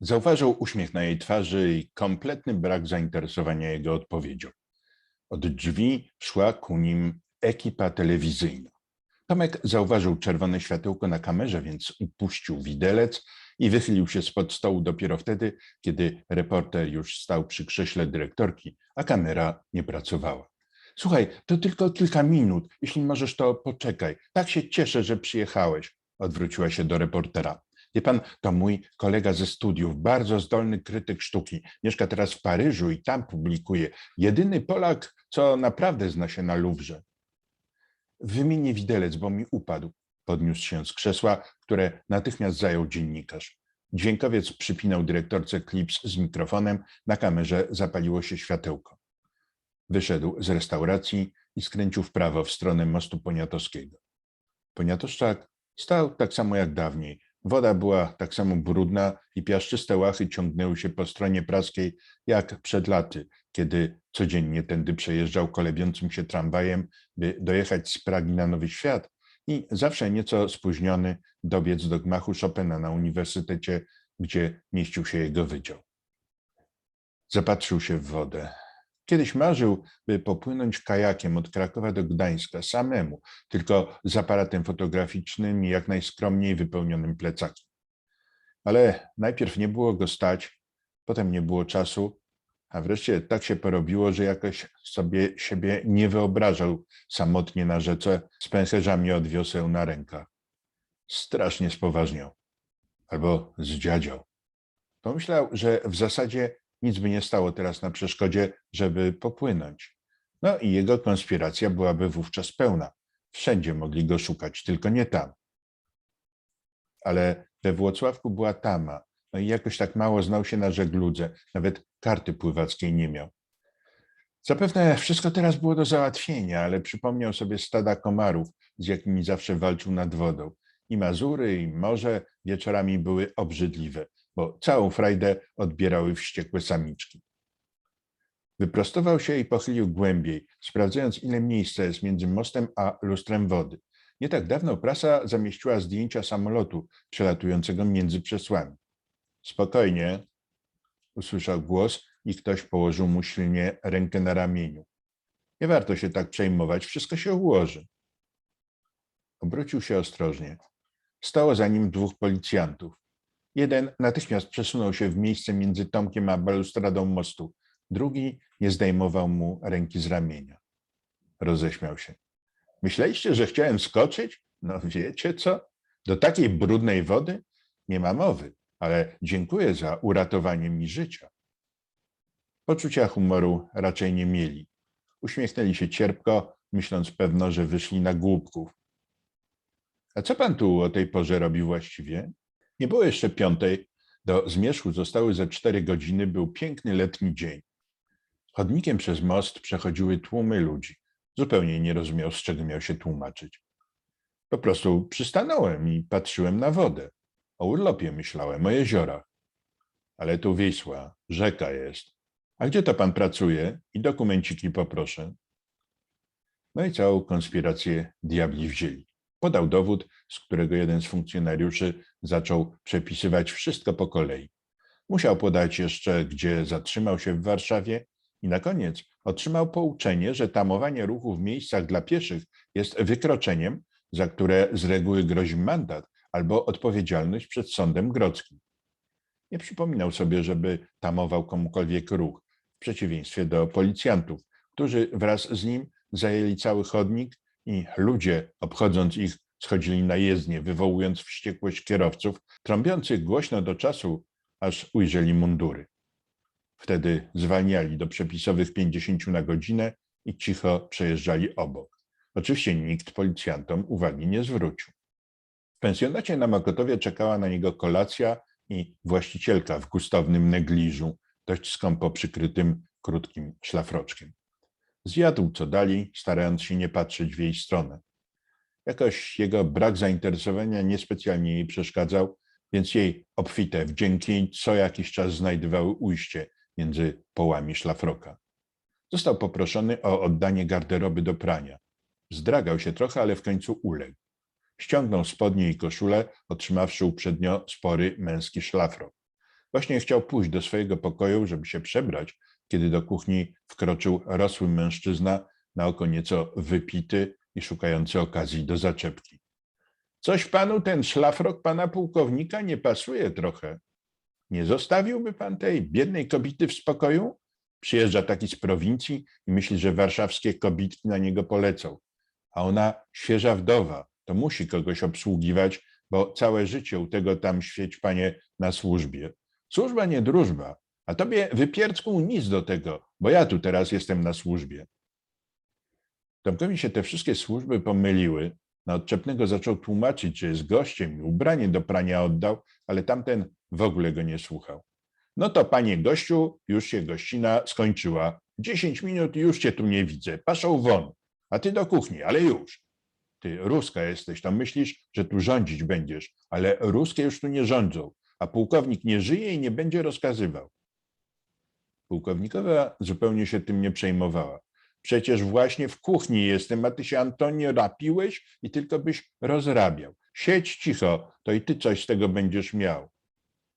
Zauważył uśmiech na jej twarzy i kompletny brak zainteresowania jego odpowiedzią. Od drzwi szła ku nim ekipa telewizyjna. Tomek zauważył czerwone światełko na kamerze, więc upuścił widelec i wychylił się spod stołu dopiero wtedy, kiedy reporter już stał przy krześle dyrektorki, a kamera nie pracowała. Słuchaj, to tylko kilka minut. Jeśli możesz, to poczekaj. Tak się cieszę, że przyjechałeś. Odwróciła się do reportera. Wie pan, to mój kolega ze studiów, bardzo zdolny krytyk sztuki. Mieszka teraz w Paryżu i tam publikuje. Jedyny Polak, co naprawdę zna się na Luwrze. Wymienię widelec, bo mi upadł. Podniósł się z krzesła, które natychmiast zajął dziennikarz. Dźwiękowiec przypinał dyrektorce klips z mikrofonem, na kamerze zapaliło się światełko. Wyszedł z restauracji i skręcił w prawo w stronę mostu poniatowskiego. Poniatoszczak stał tak samo jak dawniej. Woda była tak samo brudna i piaszczyste łachy ciągnęły się po stronie praskiej jak przed laty, kiedy codziennie tędy przejeżdżał kolebiącym się tramwajem, by dojechać z Pragi na Nowy Świat i zawsze nieco spóźniony dobiec do gmachu Chopina na uniwersytecie, gdzie mieścił się jego wydział. Zapatrzył się w wodę. Kiedyś marzył, by popłynąć kajakiem od Krakowa do Gdańska samemu, tylko z aparatem fotograficznym i jak najskromniej wypełnionym plecakiem. Ale najpierw nie było go stać, potem nie było czasu, a wreszcie tak się porobiło, że jakoś sobie siebie nie wyobrażał samotnie na rzece z pęcherzami od wioseł na rękach. Strasznie spoważniał. Albo zdziadział. Pomyślał, że w zasadzie nic by nie stało teraz na przeszkodzie, żeby popłynąć. No i jego konspiracja byłaby wówczas pełna. Wszędzie mogli go szukać, tylko nie tam. Ale we Włocławku była tama, no i jakoś tak mało znał się na żegludze, nawet karty pływackiej nie miał. Zapewne wszystko teraz było do załatwienia, ale przypomniał sobie stada komarów, z jakimi zawsze walczył nad wodą. I Mazury, i morze wieczorami były obrzydliwe, bo całą frajdę odbierały wściekłe samiczki. Wyprostował się i pochylił głębiej, sprawdzając, ile miejsca jest między mostem a lustrem wody. Nie tak dawno prasa zamieściła zdjęcia samolotu przelatującego między przesłami. Spokojnie, usłyszał głos i ktoś położył mu silnie rękę na ramieniu. Nie warto się tak przejmować, wszystko się ułoży. Obrócił się ostrożnie. Stało za nim dwóch policjantów. Jeden natychmiast przesunął się w miejsce między Tomkiem a balustradą mostu. Drugi nie zdejmował mu ręki z ramienia. Roześmiał się. Myśleliście, że chciałem skoczyć? No wiecie co? Do takiej brudnej wody? Nie ma mowy, ale dziękuję za uratowanie mi życia. Poczucia humoru raczej nie mieli. Uśmiechnęli się cierpko, myśląc pewno, że wyszli na głupków. A co pan tu o tej porze robi właściwie? Nie było jeszcze piątej. Do zmierzchu zostały ze cztery godziny. Był piękny letni dzień. Chodnikiem przez most przechodziły tłumy ludzi. Zupełnie nie rozumiał, z czego miał się tłumaczyć. Po prostu przystanąłem i patrzyłem na wodę. O urlopie myślałem, o jeziorach. Ale tu Wisła, rzeka jest. A gdzie to pan pracuje? I dokumenciki poproszę. No i całą konspirację diabli wzięli. Podał dowód, z którego jeden z funkcjonariuszy zaczął przepisywać wszystko po kolei. Musiał podać jeszcze, gdzie zatrzymał się w Warszawie i na koniec otrzymał pouczenie, że tamowanie ruchu w miejscach dla pieszych jest wykroczeniem, za które z reguły grozi mandat albo odpowiedzialność przed sądem grodzkim. Nie przypominał sobie, żeby tamował komukolwiek ruch, w przeciwieństwie do policjantów, którzy wraz z nim zajęli cały chodnik i ludzie, obchodząc ich, schodzili na jezdnię, wywołując wściekłość kierowców, trąbiących głośno do czasu, aż ujrzeli mundury. Wtedy zwalniali do przepisowych 50 na godzinę i cicho przejeżdżali obok. Oczywiście nikt policjantom uwagi nie zwrócił. W pensjonacie na Mokotowie czekała na niego kolacja i właścicielka w gustownym negliżu, dość skąpo przykrytym krótkim szlafroczkiem. Zjadł co dali, starając się nie patrzeć w jej stronę. Jakoś jego brak zainteresowania niespecjalnie jej przeszkadzał, więc jej obfite wdzięki co jakiś czas znajdowały ujście między połami szlafroka. Został poproszony o oddanie garderoby do prania. Zdragał się trochę, ale w końcu uległ. Ściągnął spodnie i koszulę, otrzymawszy uprzednio spory męski szlafrok. Właśnie chciał pójść do swojego pokoju, żeby się przebrać, kiedy do kuchni wkroczył rosły mężczyzna, na oko nieco wypity i szukający okazji do zaczepki. Coś panu ten szlafrok pana pułkownika nie pasuje trochę. Nie zostawiłby pan tej biednej kobiety w spokoju? Przyjeżdża taki z prowincji i myśli, że warszawskie kobitki na niego polecą. A ona świeża wdowa, to musi kogoś obsługiwać, bo całe życie u tego tam świeć panie na służbie. Służba nie drużba, a tobie wypiercku nic do tego, bo ja tu teraz jestem na służbie. Tomkowi się te wszystkie służby pomyliły. Na odczepnego zaczął tłumaczyć, że jest gościem i ubranie do prania oddał, ale tamten w ogóle go nie słuchał. No to panie gościu, już się gościna skończyła. Dziesięć minut już cię tu nie widzę. Paszą won. A ty do kuchni, ale już. Ty ruska jesteś, to myślisz, że tu rządzić będziesz, ale ruskie już tu nie rządzą, a pułkownik nie żyje i nie będzie rozkazywał. Pułkownikowa zupełnie się tym nie przejmowała. Przecież właśnie w kuchni jestem, a ty się, Antonio, rapiłeś i tylko byś rozrabiał. Siedź cicho, to i ty coś z tego będziesz miał.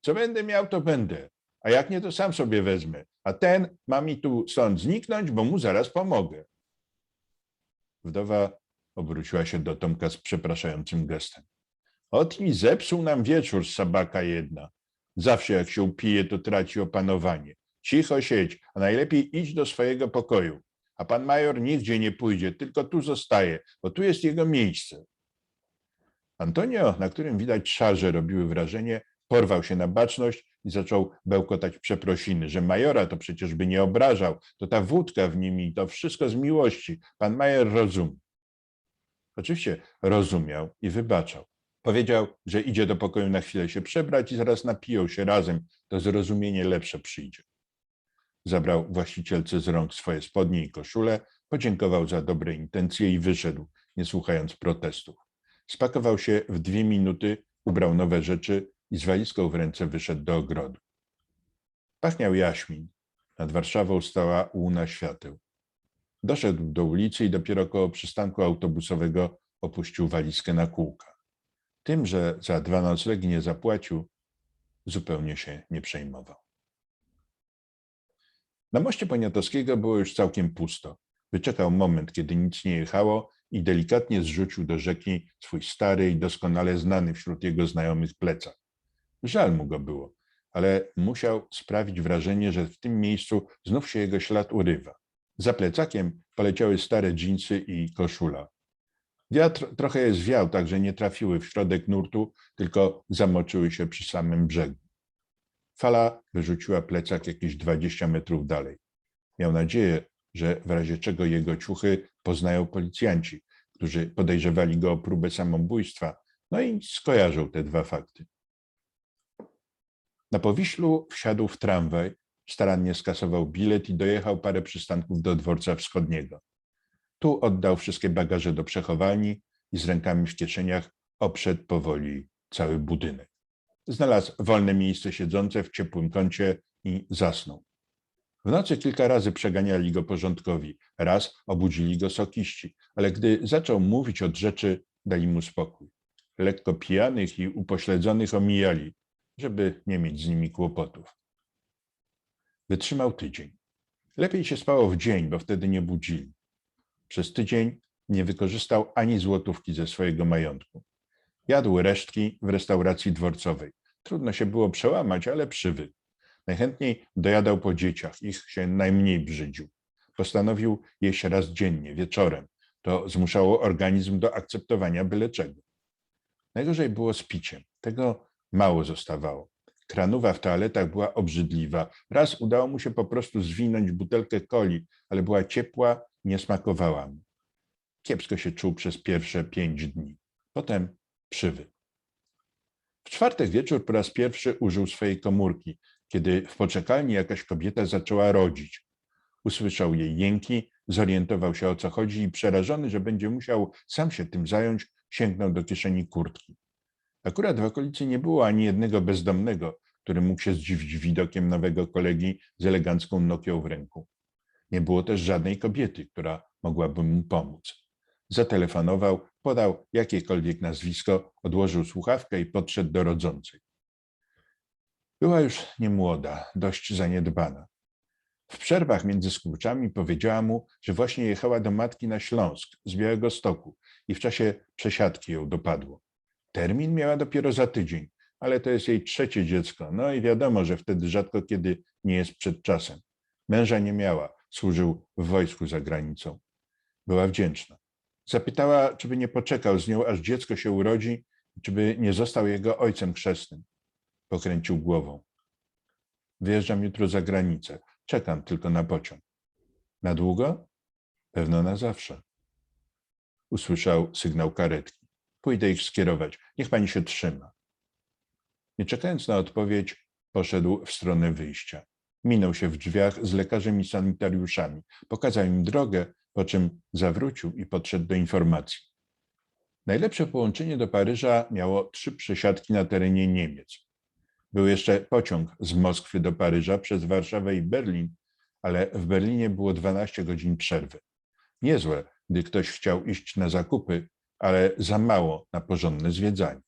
Co będę miał, to będę. A jak nie, to sam sobie wezmę. A ten ma mi tu stąd zniknąć, bo mu zaraz pomogę. Wdowa obróciła się do Tomka z przepraszającym gestem. Ot mi zepsuł nam wieczór, sabaka jedna. Zawsze jak się upije, to traci opanowanie. Cicho siedź, a najlepiej idź do swojego pokoju. A pan major nigdzie nie pójdzie, tylko tu zostaje, bo tu jest jego miejsce. Antonio, na którym widać szarże robiły wrażenie, porwał się na baczność i zaczął bełkotać przeprosiny, że majora to przecież by nie obrażał, to ta wódka w nim i to wszystko z miłości. Pan major rozumie. Oczywiście rozumiał i wybaczał. Powiedział, że idzie do pokoju na chwilę się przebrać i zaraz napiją się razem, to zrozumienie lepsze przyjdzie. Zabrał właścicielce z rąk swoje spodnie i koszulę, podziękował za dobre intencje i wyszedł, nie słuchając protestów. Spakował się w dwie minuty, ubrał nowe rzeczy i z walizką w ręce wyszedł do ogrodu. Pachniał jaśmin. Nad Warszawą stała łuna świateł. Doszedł do ulicy i dopiero koło przystanku autobusowego opuścił walizkę na kółka. Tym, że za dwa noclegi nie zapłacił, zupełnie się nie przejmował. Na moście Poniatowskiego było już całkiem pusto. Wyczekał moment, kiedy nic nie jechało i delikatnie zrzucił do rzeki swój stary i doskonale znany wśród jego znajomych plecak. Żal mu go było, ale musiał sprawić wrażenie, że w tym miejscu znów się jego ślad urywa. Za plecakiem poleciały stare dżinsy i koszula. Wiatr trochę je zwiał, tak że nie trafiły w środek nurtu, tylko zamoczyły się przy samym brzegu. Fala wyrzuciła plecak jakieś 20 metrów dalej. Miał nadzieję, że w razie czego jego ciuchy poznają policjanci, którzy podejrzewali go o próbę samobójstwa, no i skojarzą te dwa fakty. Na Powiślu wsiadł w tramwaj, starannie skasował bilet i dojechał parę przystanków do dworca wschodniego. Tu oddał wszystkie bagaże do przechowalni i z rękami w kieszeniach obszedł powoli cały budynek. Znalazł wolne miejsce siedzące w ciepłym kącie i zasnął. W nocy kilka razy przeganiali go porządkowi, raz obudzili go sokiści, ale gdy zaczął mówić od rzeczy, dali mu spokój. Lekko pijanych i upośledzonych omijali, żeby nie mieć z nimi kłopotów. Wytrzymał tydzień. Lepiej się spało w dzień, bo wtedy nie budzili. Przez tydzień nie wykorzystał ani złotówki ze swojego majątku. Jadł resztki w restauracji dworcowej. Trudno się było przełamać, ale przywykł. Najchętniej dojadał po dzieciach, ich się najmniej brzydził. Postanowił jeść raz dziennie, wieczorem. To zmuszało organizm do akceptowania byle czego. Najgorzej było z piciem. Tego mało zostawało. Kranowa w toaletach była obrzydliwa. Raz udało mu się po prostu zwinąć butelkę coli, ale była ciepła, nie smakowała mu. Kiepsko się czuł przez pierwsze pięć dni. Potem przywykł. W czwartek wieczór po raz pierwszy użył swojej komórki, kiedy w poczekalni jakaś kobieta zaczęła rodzić. Usłyszał jej jęki, zorientował się o co chodzi i przerażony, że będzie musiał sam się tym zająć, sięgnął do kieszeni kurtki. Akurat w okolicy nie było ani jednego bezdomnego, który mógł się zdziwić widokiem nowego kolegi z elegancką Nokią w ręku. Nie było też żadnej kobiety, która mogłaby mu pomóc. Zatelefonował, podał jakiekolwiek nazwisko, odłożył słuchawkę i podszedł do rodzącej. Była już niemłoda, dość zaniedbana. W przerwach między skurczami powiedziała mu, że właśnie jechała do matki na Śląsk z Białego Stoku i w czasie przesiadki ją dopadło. Termin miała dopiero za tydzień, ale to jest jej trzecie dziecko, no i wiadomo, że wtedy rzadko kiedy nie jest przed czasem. Męża nie miała, służył w wojsku za granicą. Była wdzięczna. Zapytała, czy by nie poczekał z nią, aż dziecko się urodzi, czy by nie został jego ojcem chrzestnym. Pokręcił głową. Wyjeżdżam jutro za granicę. Czekam tylko na pociąg. Na długo? Pewno na zawsze. Usłyszał sygnał karetki. Pójdę ich skierować. Niech pani się trzyma. Nie czekając na odpowiedź, poszedł w stronę wyjścia. Minął się w drzwiach z lekarzem i sanitariuszami. Pokazał im drogę, po czym zawrócił i podszedł do informacji. Najlepsze połączenie do Paryża miało trzy przesiadki na terenie Niemiec. Był jeszcze pociąg z Moskwy do Paryża przez Warszawę i Berlin, ale w Berlinie było 12 godzin przerwy. Niezłe, gdy ktoś chciał iść na zakupy, ale za mało na porządne zwiedzanie.